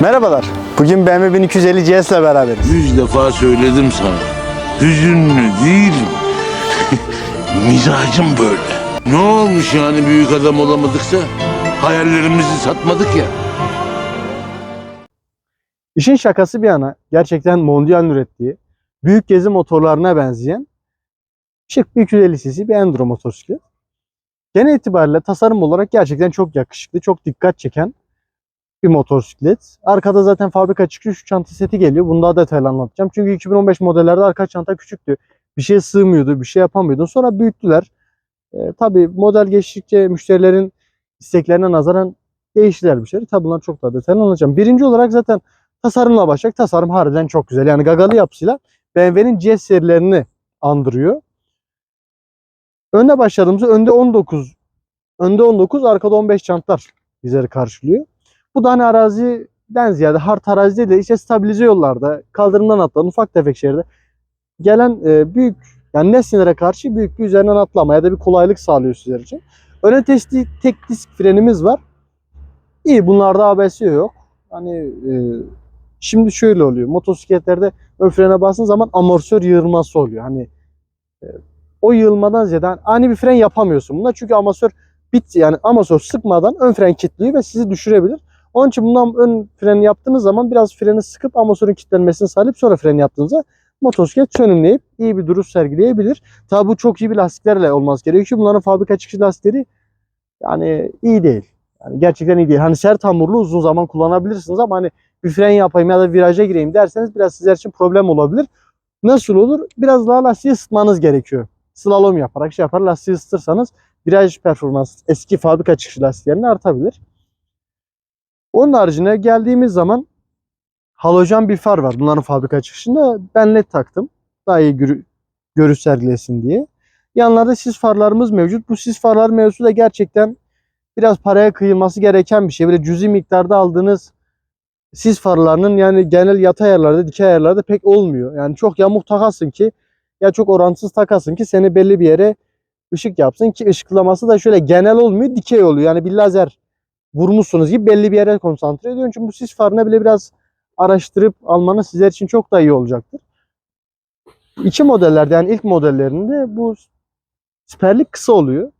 Merhabalar. Bugün BMW 1250 GS ile beraberiz. Yüz defa söyledim sana. Hüzünlü değilim. Mizacım böyle. Ne olmuş yani büyük adam olamadıksa? Hayallerimizi satmadık ya. İşin şakası bir yana gerçekten Mondial'in ürettiği büyük gezi motorlarına benzeyen şık bir 250 cc bir enduro motosiklet. Genel itibariyle tasarım olarak gerçekten çok yakışıklı, çok dikkat çeken bir motosiklet. Arkada zaten fabrika çıkışı şu çanta seti geliyor. Bunu daha detaylı anlatacağım. Çünkü 2015 modellerde arka çanta küçüktü. Bir şey sığmıyordu, bir şey yapamıyordun. Sonra büyüttüler. Ee, tabii model geçtikçe müşterilerin isteklerine nazaran değiştiler bir şey. Tabii bunlar çok daha detaylı anlatacağım. Birinci olarak zaten tasarımla başlayacak. Tasarım harbiden çok güzel. Yani gagalı yapısıyla BMW'nin GS serilerini andırıyor. Önde başladığımızda önde 19 önde 19 arkada 15 çantlar bizleri karşılıyor. Bu da hani araziden ziyade hard arazi değil de işte stabilize yollarda, kaldırımdan atlayan ufak tefek şehirde gelen e, büyük yani nesnelere karşı büyük bir üzerinden atlama ya da bir kolaylık sağlıyor sizler için. Öne testi tek disk frenimiz var. İyi bunlarda ABS yok. Hani e, şimdi şöyle oluyor. Motosikletlerde ön frene bastığın zaman amortisör yığılması oluyor. Hani e, o yığılmadan ziyade hani ani bir fren yapamıyorsun bunda. Çünkü amortisör bit yani amortisör sıkmadan ön fren kilitliyor ve sizi düşürebilir. Onun için bundan ön freni yaptığınız zaman biraz freni sıkıp amortisörün kilitlenmesini sağlayıp sonra freni yaptığınızda motosiklet sönümleyip iyi bir duruş sergileyebilir. Tabi bu çok iyi bir lastiklerle olması gerekiyor. Çünkü bunların fabrika çıkışı lastikleri yani iyi değil. Yani gerçekten iyi değil. Hani sert hamurlu uzun zaman kullanabilirsiniz ama hani bir fren yapayım ya da viraja gireyim derseniz biraz sizler için problem olabilir. Nasıl olur? Biraz daha lastiği ısıtmanız gerekiyor. Slalom yaparak şey yapar lastiği ısıtırsanız viraj performans eski fabrika çıkışı lastiklerine artabilir. Onun haricinde geldiğimiz zaman halojen bir far var bunların fabrika çıkışında. Ben led taktım. Daha iyi görü- görüş sergilesin diye. Yanlarda sis farlarımız mevcut. Bu sis farlar mevzusu da gerçekten biraz paraya kıyılması gereken bir şey. Böyle cüzi miktarda aldığınız sis farlarının yani genel yatay ayarlarda, dikey ayarlarda pek olmuyor. Yani çok yamuk takasın ki ya çok orantısız takasın ki seni belli bir yere ışık yapsın ki ışıklaması da şöyle genel olmuyor, dikey oluyor. Yani bir lazer vurmuşsunuz gibi belli bir yere konsantre ediyor. Çünkü bu sis farını bile biraz araştırıp almanız sizler için çok daha iyi olacaktır. İki modellerde yani ilk modellerinde bu siperlik kısa oluyor.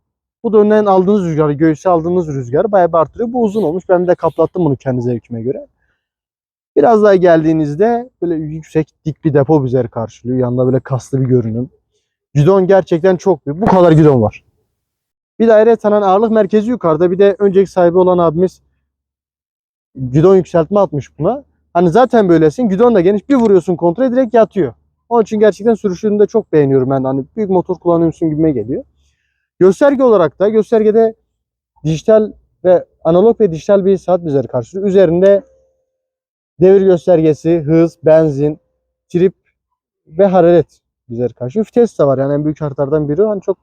Bu da önden aldığınız rüzgarı, göğüse aldığınız rüzgarı bayağı bir artırıyor. Bu uzun olmuş. Ben de kaplattım bunu kendi zevkime göre. Biraz daha geldiğinizde böyle yüksek dik bir depo bizleri karşılıyor. Yanında böyle kaslı bir görünüm. Gidon gerçekten çok büyük. Bu kadar gidon var. Bir daire tanan ağırlık merkezi yukarıda. Bir de önceki sahibi olan abimiz gidon yükseltme atmış buna. Hani zaten böylesin. Gidon da geniş. Bir vuruyorsun kontrole direkt yatıyor. Onun için gerçekten sürüşünü de çok beğeniyorum ben. de. Hani büyük motor kullanıyormuşsun gibime geliyor. Gösterge olarak da göstergede dijital ve analog ve dijital bir saat bizleri karşılıyor. Üzerinde devir göstergesi, hız, benzin, trip ve hararet bizleri karşılıyor. Vites de var yani en büyük şartlardan biri. Hani çok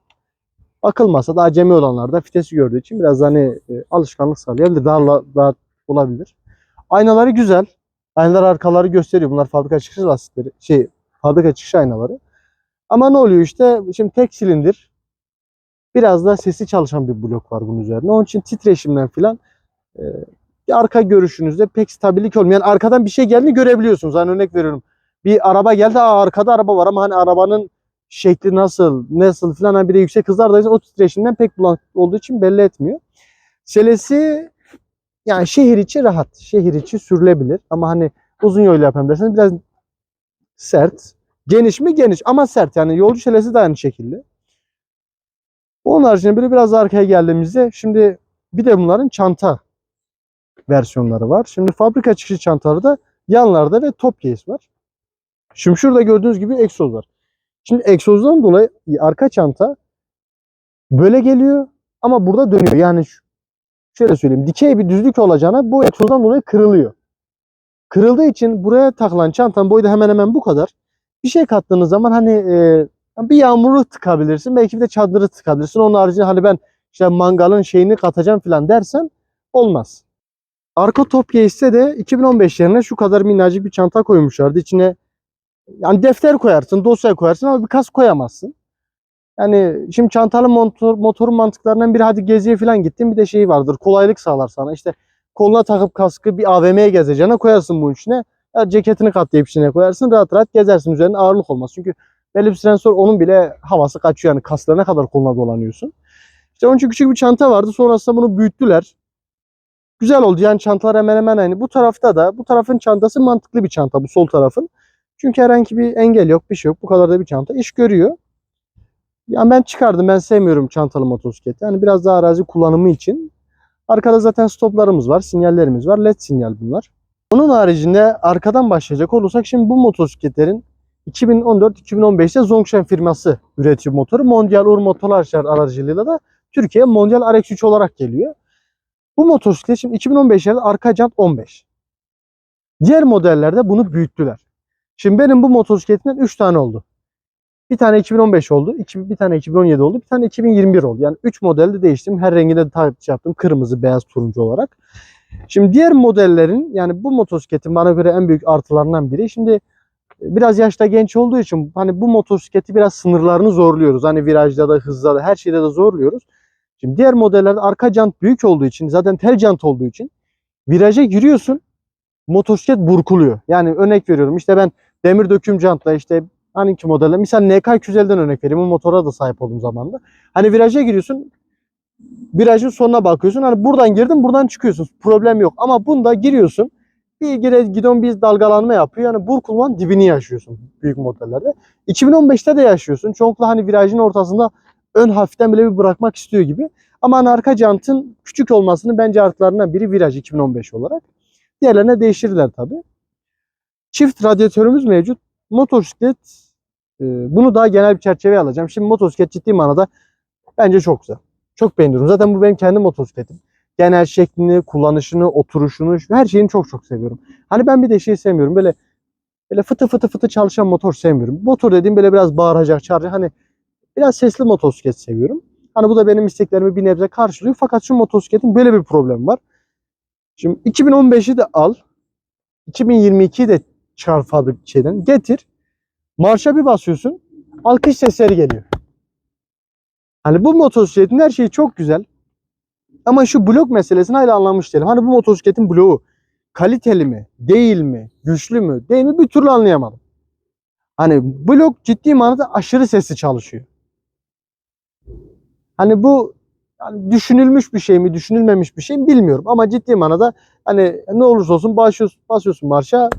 bakılmasa da acemi olanlarda vitesi gördüğü için biraz hani alışkanlık sağlayabilir. Daha rahat olabilir. Aynaları güzel. Aynalar arkaları gösteriyor. Bunlar fabrika çıkışı lastikleri. Şey fabrika çıkışı aynaları. Ama ne oluyor işte şimdi tek silindir biraz da sesi çalışan bir blok var bunun üzerine. Onun için titreşimden filan e, arka görüşünüzde pek stabilik olmuyor. Yani arkadan bir şey geldiğini görebiliyorsunuz. Hani örnek veriyorum. Bir araba geldi aa, arkada araba var ama hani arabanın şekli nasıl, nasıl filan hani bir de yüksek hızlardaysa o titreşimden pek bulanık olduğu için belli etmiyor. Selesi yani şehir içi rahat. Şehir içi sürülebilir. Ama hani uzun yol yapan derseniz biraz sert. Geniş mi? Geniş ama sert. Yani yolcu şelesi de aynı şekilde. Onun haricinde böyle biraz arkaya geldiğimizde şimdi bir de bunların çanta versiyonları var. Şimdi fabrika çıkışı çantaları da yanlarda ve top case var. Şimdi şurada gördüğünüz gibi egzoz var. Şimdi egzozdan dolayı arka çanta böyle geliyor ama burada dönüyor. Yani şu- şöyle söyleyeyim dikey bir düzlük olacağına bu egzozdan dolayı kırılıyor. Kırıldığı için buraya takılan çantanın boyu da hemen hemen bu kadar. Bir şey kattığınız zaman hani e, bir yağmuru tıkabilirsin. Belki bir de çadırı tıkabilirsin. Onun haricinde hani ben işte mangalın şeyini katacağım falan dersen olmaz. Arka top case'te de 2015 yerine şu kadar minnacık bir çanta koymuşlardı. İçine yani defter koyarsın, dosya koyarsın ama bir kas koyamazsın. Yani şimdi çantalı motor, motorun mantıklarından biri hadi geziye falan gittin bir de şey vardır. Kolaylık sağlar sana. İşte koluna takıp kaskı bir AVM'ye gezeceğine koyarsın bunun içine. Ya ceketini katlayıp içine koyarsın. Rahat rahat gezersin. Üzerine ağırlık olmaz. Çünkü belli bir süren sonra onun bile havası kaçıyor. Yani kaslarına kadar koluna dolanıyorsun. İşte onun için küçük bir çanta vardı. Sonrasında bunu büyüttüler. Güzel oldu. Yani çantalar hemen hemen aynı. Bu tarafta da bu tarafın çantası mantıklı bir çanta. Bu sol tarafın. Çünkü herhangi bir engel yok. Bir şey yok. Bu kadar da bir çanta. iş görüyor. Yani ben çıkardım. Ben sevmiyorum çantalı motosikleti. Yani biraz daha arazi kullanımı için. Arkada zaten stoplarımız var. Sinyallerimiz var. LED sinyal bunlar. Onun haricinde arkadan başlayacak olursak şimdi bu motosikletlerin 2014-2015'te Zongshan firması üretiyor motoru. Mondial Ur Motorlar aracılığıyla da Türkiye Mondial RX3 olarak geliyor. Bu motosiklet şimdi 2015'lerde arka jant 15. Diğer modellerde bunu büyüttüler. Şimdi benim bu motosikletimden 3 tane oldu. Bir tane 2015 oldu, iki, bir tane 2017 oldu, bir tane 2021 oldu. Yani 3 modelde değiştim. Her renginde de takip yaptım. Kırmızı, beyaz, turuncu olarak. Şimdi diğer modellerin yani bu motosikletin bana göre en büyük artılarından biri. Şimdi biraz yaşta genç olduğu için hani bu motosikleti biraz sınırlarını zorluyoruz. Hani virajda da hızda da her şeyde de zorluyoruz. Şimdi diğer modellerde arka jant büyük olduğu için zaten tel jant olduğu için viraja giriyorsun motosiklet burkuluyor. Yani örnek veriyorum işte ben demir döküm jantla işte hani ki modelle misal NK 250'den örnek vereyim. O motora da sahip olduğum zamanda. Hani viraja giriyorsun virajın sonuna bakıyorsun. Hani buradan girdin buradan çıkıyorsun. Problem yok. Ama bunda giriyorsun. Bir gire, gidon bir dalgalanma yapıyor. Yani burkulman dibini yaşıyorsun büyük modellerde. 2015'te de yaşıyorsun. Çoğunlukla hani virajın ortasında ön hafiften bile bir bırakmak istiyor gibi. Ama hani arka jantın küçük olmasının bence artılarından biri viraj 2015 olarak. Diğerlerine değişirler tabii. Çift radyatörümüz mevcut. Motosiklet e, bunu daha genel bir çerçeveye alacağım. Şimdi motosiklet ciddi manada bence çok güzel. Çok beğeniyorum. Zaten bu benim kendi motosikletim. Genel şeklini, kullanışını, oturuşunu, her şeyini çok çok seviyorum. Hani ben bir de şey sevmiyorum. Böyle böyle fıtı fıtı fıtı çalışan motor sevmiyorum. Motor dediğim böyle biraz bağıracak, çağıracak. Hani biraz sesli motosiklet seviyorum. Hani bu da benim isteklerimi bir nebze karşılıyor. Fakat şu motosikletin böyle bir problemi var. Şimdi 2015'i de al. 2022'yi de fabrik şeyden. Getir. Marşa bir basıyorsun. Alkış sesleri geliyor. Hani bu motosikletin her şeyi çok güzel. Ama şu blok meselesini hala anlamış değilim. Hani bu motosikletin bloğu kaliteli mi, değil mi, güçlü mü, değil mi bir türlü anlayamadım. Hani blok ciddi manada aşırı sesli çalışıyor. Hani bu yani düşünülmüş bir şey mi, düşünülmemiş bir şey mi bilmiyorum. Ama ciddi manada hani ne olursa olsun basıyorsun, basıyorsun marşa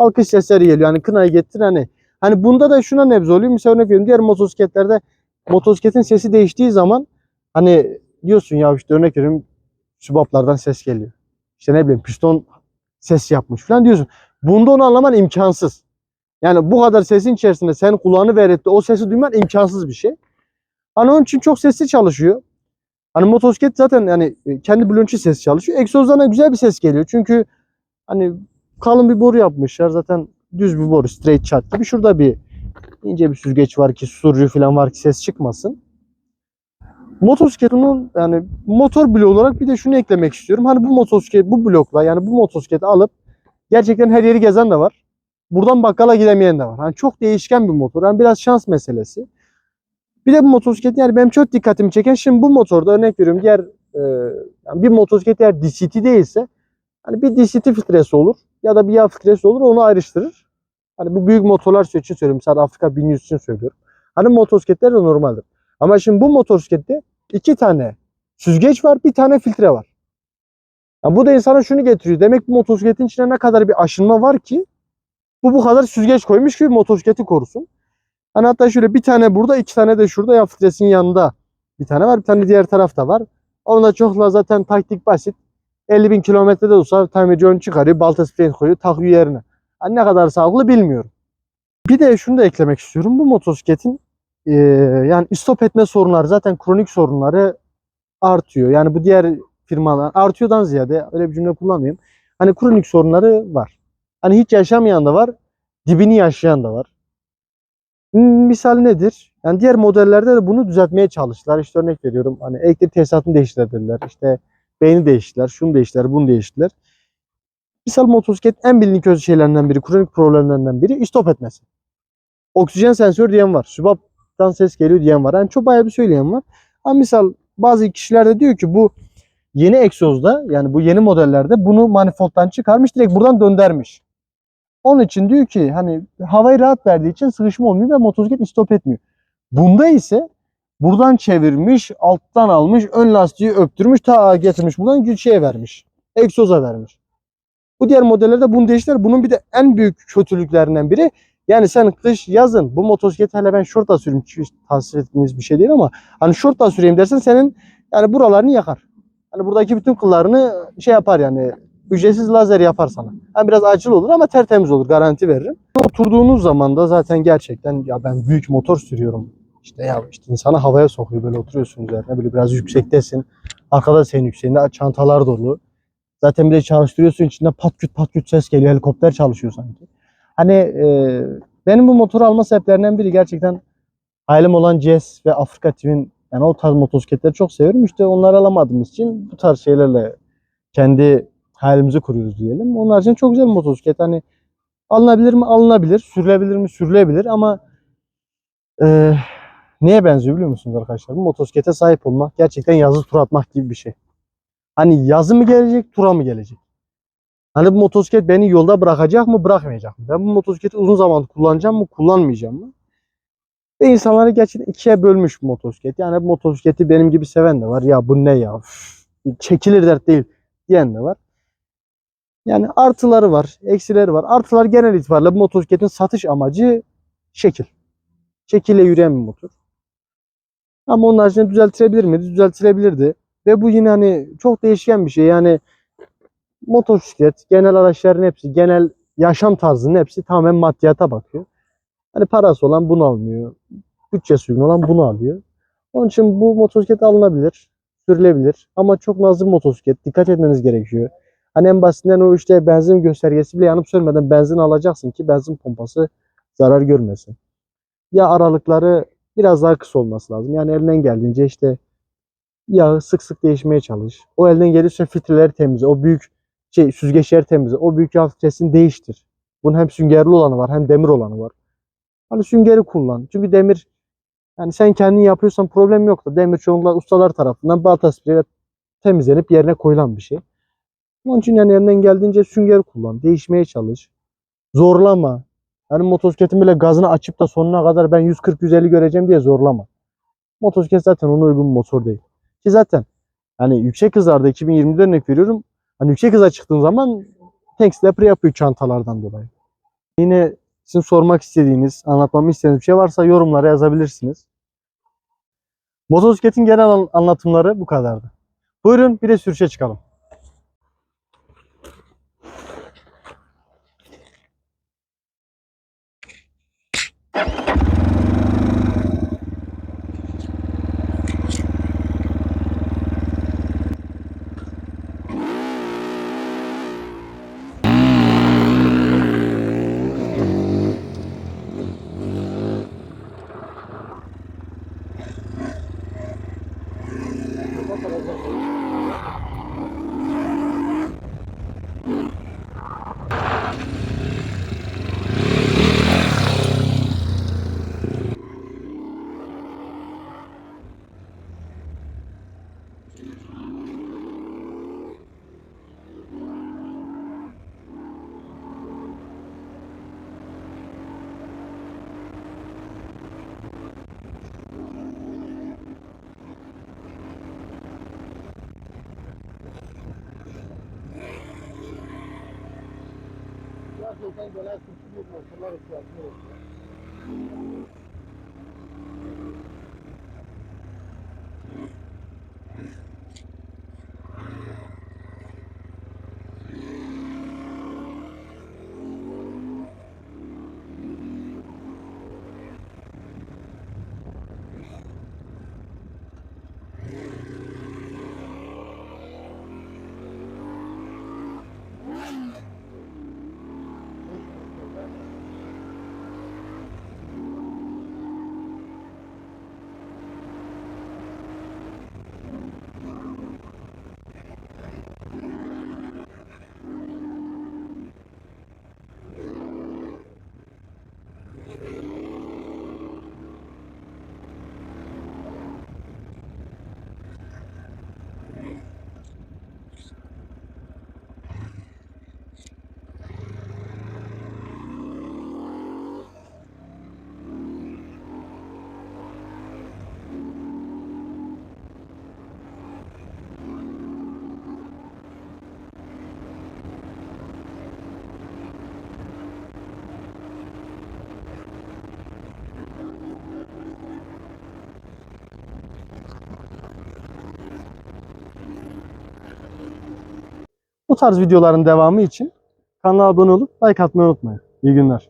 alkış sesleri geliyor. Hani kınayı getir hani. Hani bunda da şuna nebze oluyor. Mesela örnek veriyorum diğer motosikletlerde motosikletin sesi değiştiği zaman hani diyorsun ya işte örnek veriyorum sübaplardan ses geliyor. İşte ne bileyim piston ses yapmış falan diyorsun. Bunda onu anlaman imkansız. Yani bu kadar sesin içerisinde sen kulağını verip o sesi duyman imkansız bir şey. Hani onun için çok sesli çalışıyor. Hani motosiklet zaten yani e, kendi blönçü ses çalışıyor. Egzozdan da güzel bir ses geliyor. Çünkü hani kalın bir boru yapmışlar. Zaten düz bir boru, straight shot gibi. Şurada bir ince bir süzgeç var ki susturucu falan var ki ses çıkmasın. Motosikletin yani motor bloğu olarak bir de şunu eklemek istiyorum. Hani bu motosiklet bu blokla yani bu motosikleti alıp gerçekten her yeri gezen de var. Buradan bakkala gidemeyen de var. Hani çok değişken bir motor. Yani biraz şans meselesi. Bir de bu motosiklet yani benim çok dikkatimi çeken şimdi bu motorda örnek veriyorum diğer e, yani bir motosiklet eğer DCT değilse hani bir DCT filtresi olur ya da bir yağ filtresi olur onu ayrıştırır. Hani bu büyük motorlar için söylüyorum. Mesela Afrika 1100 için söylüyorum. Hani motosikletler de normaldir. Ama şimdi bu motosiklette iki tane süzgeç var, bir tane filtre var. Yani bu da insana şunu getiriyor. Demek bu motosikletin içine ne kadar bir aşınma var ki bu bu kadar süzgeç koymuş ki motosikleti korusun. Hani hatta şöyle bir tane burada, iki tane de şurada ya filtresinin yanında bir tane var. Bir tane diğer tarafta var. Onda çokla zaten taktik basit. 50 bin kilometrede olsa tamirci ön çıkarıyor, balta sprint koyuyor, takıyor yerine. Hani ne kadar sağlıklı bilmiyorum. Bir de şunu da eklemek istiyorum. Bu motosikletin e, yani istop etme sorunları zaten kronik sorunları artıyor. Yani bu diğer firmalar artıyordan ziyade öyle bir cümle kullanmayayım. Hani kronik sorunları var. Hani hiç yaşamayan da var, dibini yaşayan da var. Hmm, Misal nedir? Yani diğer modellerde de bunu düzeltmeye çalıştılar. İşte örnek veriyorum. Hani elektrik tesisatını değiştirdiler. İşte beyni değiştiler. Şunu değiştiler, bunu değiştiler. Misal motosiklet en bilindik öz şeylerinden biri, kronik problemlerinden biri istop etmesi. Oksijen sensörü diyen var. Sübaptan ses geliyor diyen var. Yani çok bayağı bir söyleyen var. Ama misal bazı kişiler de diyor ki bu yeni egzozda yani bu yeni modellerde bunu manifoldtan çıkarmış direkt buradan döndermiş. Onun için diyor ki hani havayı rahat verdiği için sıkışma olmuyor ve motosiklet istop etmiyor. Bunda ise buradan çevirmiş, alttan almış, ön lastiği öptürmüş, ta getirmiş buradan güç şeye vermiş. Egzoza vermiş. Bu diğer modellerde bunu değiştiler. Bunun bir de en büyük kötülüklerinden biri yani sen kış yazın bu motosikleti hele ben şorta süreyim tavsiye ettiğimiz bir şey değil ama hani şorta süreyim dersen senin yani buralarını yakar. Hani buradaki bütün kıllarını şey yapar yani ücretsiz lazer yapar sana. Yani biraz acil olur ama tertemiz olur garanti veririm. Oturduğunuz zaman da zaten gerçekten ya ben büyük motor sürüyorum. İşte ya işte insanı havaya sokuyor böyle oturuyorsun üzerine böyle biraz yüksektesin. Arkada senin yükseğinde çantalar dolu. Zaten bir de çalıştırıyorsun içinde pat küt pat küt ses geliyor. Helikopter çalışıyor sanki. Hani e, benim bu motoru alma sebeplerinden biri gerçekten hayalim olan Jazz ve Afrika TV'nin yani o tarz motosikletleri çok seviyorum. İşte onları alamadığımız için bu tarz şeylerle kendi hayalimizi kuruyoruz diyelim. Onlar için çok güzel bir motosiklet. Hani alınabilir mi? Alınabilir. Sürülebilir mi? Sürülebilir ama e, neye benziyor biliyor musunuz arkadaşlar? Bu motosiklete sahip olmak gerçekten yazı tur atmak gibi bir şey. Hani yazı mı gelecek, tura mı gelecek? Hani bu motosiklet beni yolda bırakacak mı, bırakmayacak mı? Ben bu motosikleti uzun zaman kullanacağım mı, kullanmayacağım mı? Ve insanları gerçekten ikiye bölmüş bu motosiklet. Yani bu motosikleti benim gibi seven de var. Ya bu ne ya? Üf, çekilir dert değil diyen de var. Yani artıları var, eksileri var. Artılar genel itibariyle bu motosikletin satış amacı şekil. Şekille yürüyen bir motor. Ama onun haricinde düzeltilebilir miydi? Düzeltilebilirdi. Ve bu yine hani çok değişken bir şey. Yani motosiklet, genel araçların hepsi, genel yaşam tarzının hepsi tamamen maddiyata bakıyor. Hani parası olan bunu almıyor. Bütçesi uygun olan bunu alıyor. Onun için bu motosiklet alınabilir, sürülebilir. Ama çok nazlı bir motosiklet. Dikkat etmeniz gerekiyor. Hani en basitinden o işte benzin göstergesi bile yanıp sönmeden benzin alacaksın ki benzin pompası zarar görmesin. Ya aralıkları biraz daha kısa olması lazım. Yani elinden geldiğince işte yağı sık sık değişmeye çalış. O elden gelirse filtreleri temizle. O büyük şey süzgeçleri temizle. O büyük yağ filtresini değiştir. Bunun hem süngerli olanı var hem demir olanı var. Hani süngeri kullan. Çünkü demir yani sen kendin yapıyorsan problem yok da demir çoğunlukla ustalar tarafından balta spreyle temizlenip yerine koyulan bir şey. Onun için yani elinden geldiğince sünger kullan. Değişmeye çalış. Zorlama. Yani motosikletin bile gazını açıp da sonuna kadar ben 140-150 göreceğim diye zorlama. Motosiklet zaten ona uygun bir motor değil. Ki zaten hani yüksek hızlarda 2020'de örnek veriyorum. Hani yüksek hıza çıktığın zaman tank stepper yapıyor çantalardan dolayı. Yine sizin sormak istediğiniz, anlatmamı istediğiniz bir şey varsa yorumlara yazabilirsiniz. Motosikletin genel an- anlatımları bu kadardı. Buyurun bir de sürüşe çıkalım. 刚才我们来吃猪肉，吃那个猪肉。Tarz videoların devamı için kanala abone olup like atmayı unutmayın. İyi günler.